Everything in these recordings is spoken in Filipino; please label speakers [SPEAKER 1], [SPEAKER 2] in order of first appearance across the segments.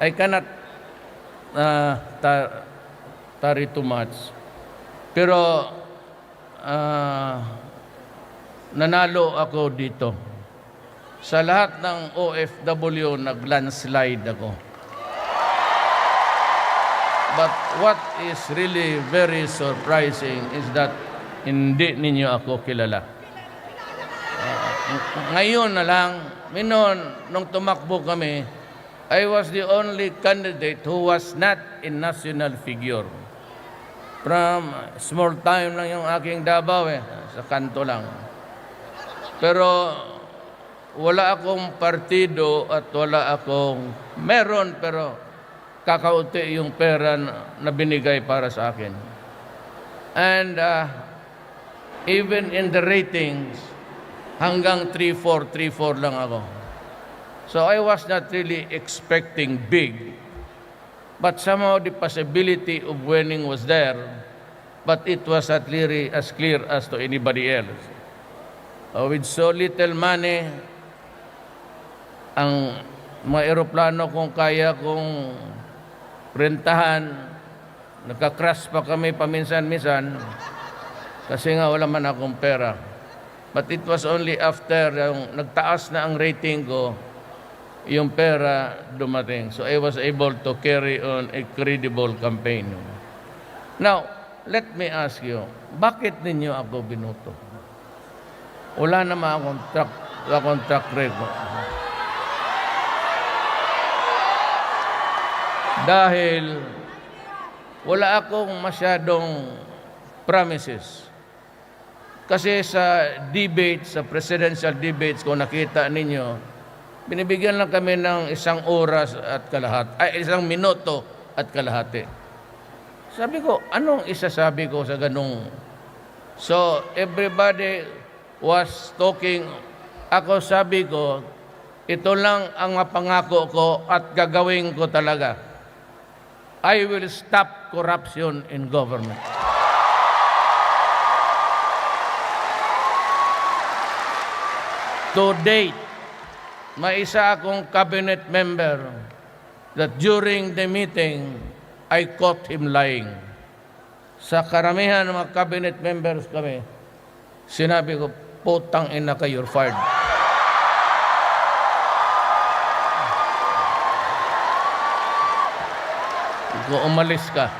[SPEAKER 1] I cannot uh, ta- tarry too much. Pero ah, nanalo ako dito. Sa lahat ng OFW, nag-landslide ako. But what is really very surprising is that hindi ninyo ako kilala. Ah, ngayon na lang, minon, nung tumakbo kami, I was the only candidate who was not a national figure. From small time lang yung aking Davao eh, sa kanto lang. Pero wala akong partido at wala akong meron pero kakaunti yung pera na binigay para sa akin. And uh, even in the ratings, hanggang 3-4, 3-4 lang ako. So I was not really expecting big. But somehow the possibility of winning was there. But it was not really as clear as to anybody else. Uh, with so little money, ang mga eroplano kung kaya kong rentahan, nakakras pa kami paminsan-minsan kasi nga wala man akong pera. But it was only after yung nagtaas na ang rating ko, yung pera dumating. So I was able to carry on a credible campaign. Now, let me ask you, bakit ninyo ako binuto? Wala naman akong track, akong track record. Dahil wala akong masyadong promises. Kasi sa debate, sa presidential debates, kung nakita ninyo, binibigyan lang kami ng isang oras at kalahati, ay isang minuto at kalahati. Sabi ko, anong isasabi ko sa ganong? So, everybody was talking. Ako sabi ko, ito lang ang mapangako ko at gagawin ko talaga. I will stop corruption in government. To date, may isa akong cabinet member that during the meeting, I caught him lying. Sa karamihan ng mga cabinet members kami, sinabi ko, putang ina ka, you're fired. Kung umalis ka.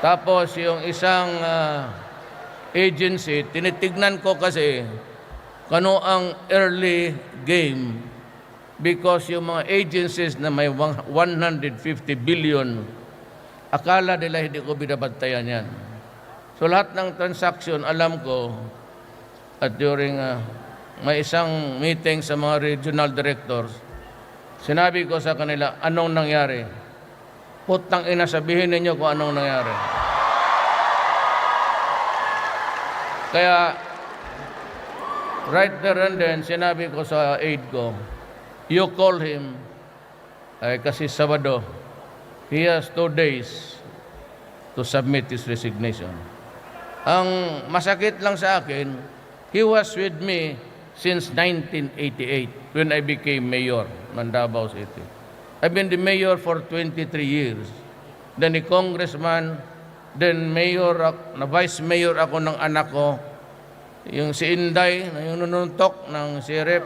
[SPEAKER 1] Tapos yung isang ah, agency, tinitignan ko kasi kano ang early game because yung mga agencies na may wang- 150 billion, akala nila hindi ko binabantayan yan. So lahat ng transaction, alam ko, at during ah, may isang meeting sa mga regional directors, sinabi ko sa kanila, anong nangyari? Putang ina, sabihin ninyo kung anong nangyari. Kaya, right there and then, sinabi ko sa aide ko, you call him, ay kasi Sabado, he has two days to submit his resignation. Ang masakit lang sa akin, he was with me since 1988 when I became mayor ng Davao City. I've been the mayor for 23 years. Then a congressman, then mayor, na vice mayor ako ng anak ko. Yung si Inday, na yung nununtok ng sirip.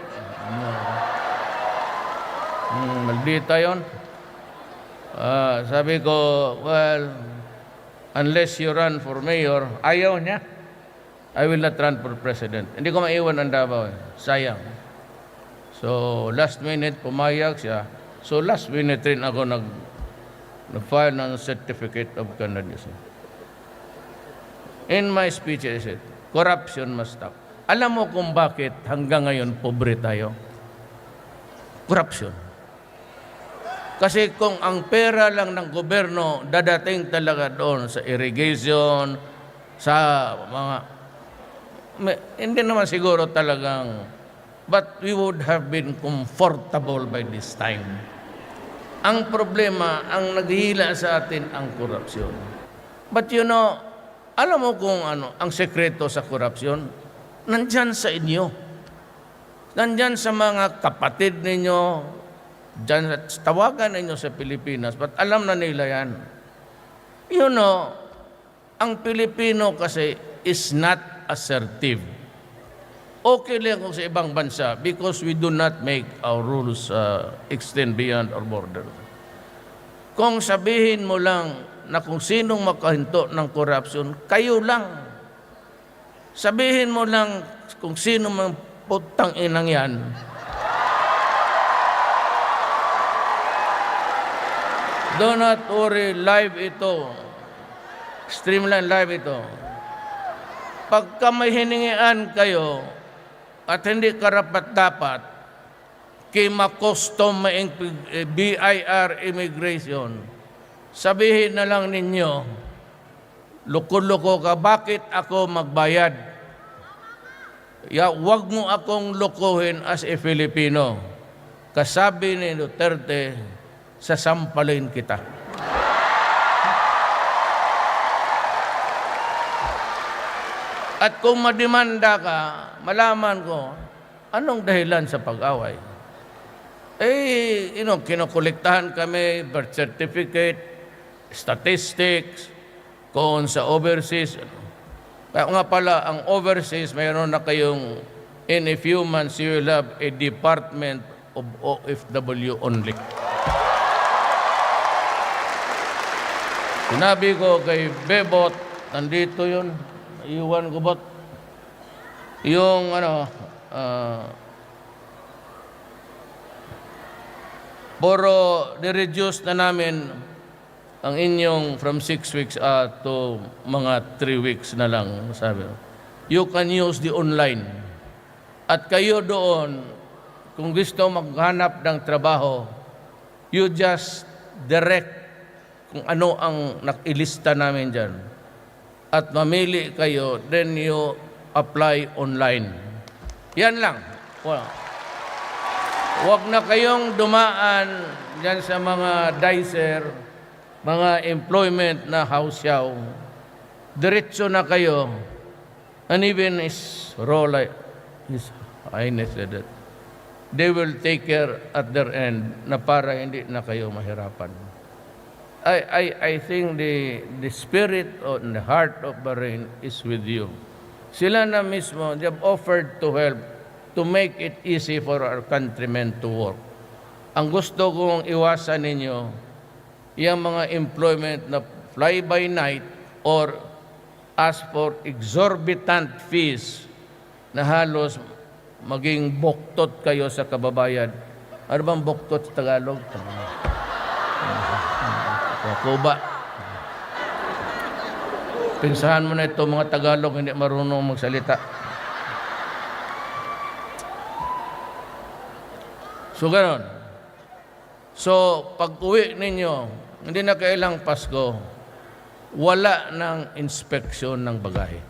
[SPEAKER 1] Hmm, maldita yun. Ah, sabi ko, well, unless you run for mayor, ayaw niya. I will not run for president. Hindi ko maiwan ang Davao. eh. Sayang. So, last minute, pumayag siya. So, last minute rin ako nag, nag-file ng certificate of candidacy. In my speech, I said, corruption must stop. Alam mo kung bakit hanggang ngayon pobre tayo? Corruption. Kasi kung ang pera lang ng gobyerno dadating talaga doon sa irrigation, sa mga... may- hindi naman siguro talagang... But we would have been comfortable by this time. Ang problema, ang naghihila sa atin ang korupsyon. But you know, alam mo kung ano, ang sekreto sa korupsyon? Nandyan sa inyo. Nandyan sa mga kapatid ninyo, Diyan, tawagan ninyo sa Pilipinas, but alam na nila yan. You know, ang Pilipino kasi is not assertive. Okay lang kung sa ibang bansa because we do not make our rules uh, extend beyond our border. Kung sabihin mo lang na kung sinong makahinto ng corruption, kayo lang. Sabihin mo lang kung sino mang putang inang yan, Do not worry, live ito. Streamline live ito. Pagka may hiningian kayo at hindi karapat-dapat, kima custom BIR immigration, sabihin na lang ninyo, loko-loko ka, bakit ako magbayad? Ya, wag mo akong lokohin as a Filipino. Kasabi ni Duterte, sasampalin kita. At kung madimanda ka, malaman ko, anong dahilan sa pag-away? Eh, you know, kinokolektahan kami, birth certificate, statistics, kung sa overseas. Kaya nga pala, ang overseas, mayroon na kayong, in a few months, you will have a department of OFW only. Sinabi ko kay Bebot, nandito yun, iwan ko bot. Yung ano, ah, puro ni-reduce na namin ang inyong from six weeks ah, to mga three weeks na lang, sabi ko. You can use the online. At kayo doon, kung gusto maghanap ng trabaho, you just direct kung ano ang nakilista namin dyan. At mamili kayo, then you apply online. Yan lang. Well, Huwag na kayong dumaan dyan sa mga dicer, mga employment na house yaw. Diretso na kayo. And even His Rola, His Highness said that, they will take care at their end na para hindi na kayo mahirapan. I, I, I think the, the spirit and the heart of Bahrain is with you. Sila na mismo, they have offered to help to make it easy for our countrymen to work. Ang gusto kong iwasan ninyo, yung mga employment na fly by night or ask for exorbitant fees na halos maging buktot kayo sa kababayan. Ano bang buktot sa Tagalog? Kuba. Pinsahan mo na ito mga Tagalog hindi marunong magsalita. So, ganon. So, pag uwi ninyo, hindi na kailang Pasko, wala ng inspeksyon ng bagahe.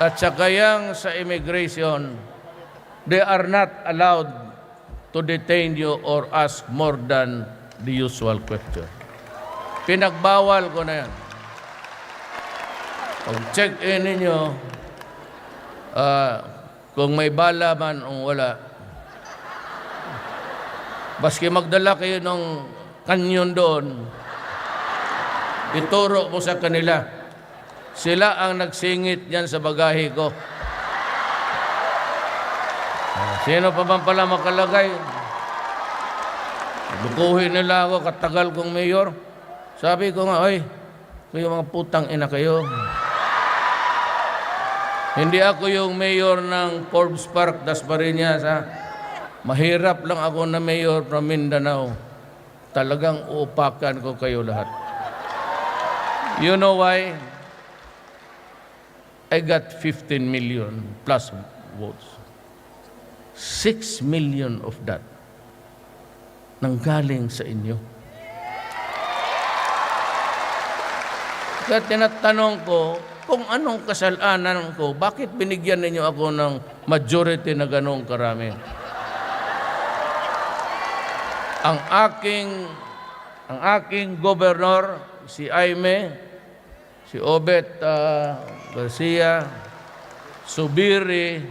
[SPEAKER 1] At saka yang sa immigration, they are not allowed to detain you or ask more than the usual question. Pinagbawal ko na yan. Pag check-in ninyo, ah, kung may bala man o wala, baski magdala kayo ng kanyon doon, ituro mo sa kanila. Sila ang nagsingit yan sa bagahe ko. Ah, Sino pa man pala makalagay? Lukuhin nila ako, katagal kong mayor. Sabi ko nga, oy, kayo mga putang ina kayo. Hindi ako yung mayor ng Forbes Park, Dasmariñas, ha? Mahirap lang ako na mayor from Mindanao. Talagang uupakan ko kayo lahat. You know why? I got 15 million plus votes. 6 million of that nanggaling sa inyo. Kaya tinatanong ko, kung anong kasalanan ko, bakit binigyan ninyo ako ng majority na ganong karami? Ang aking ang aking gobernador, si Aime, si Obet ah, Garcia, Subiri,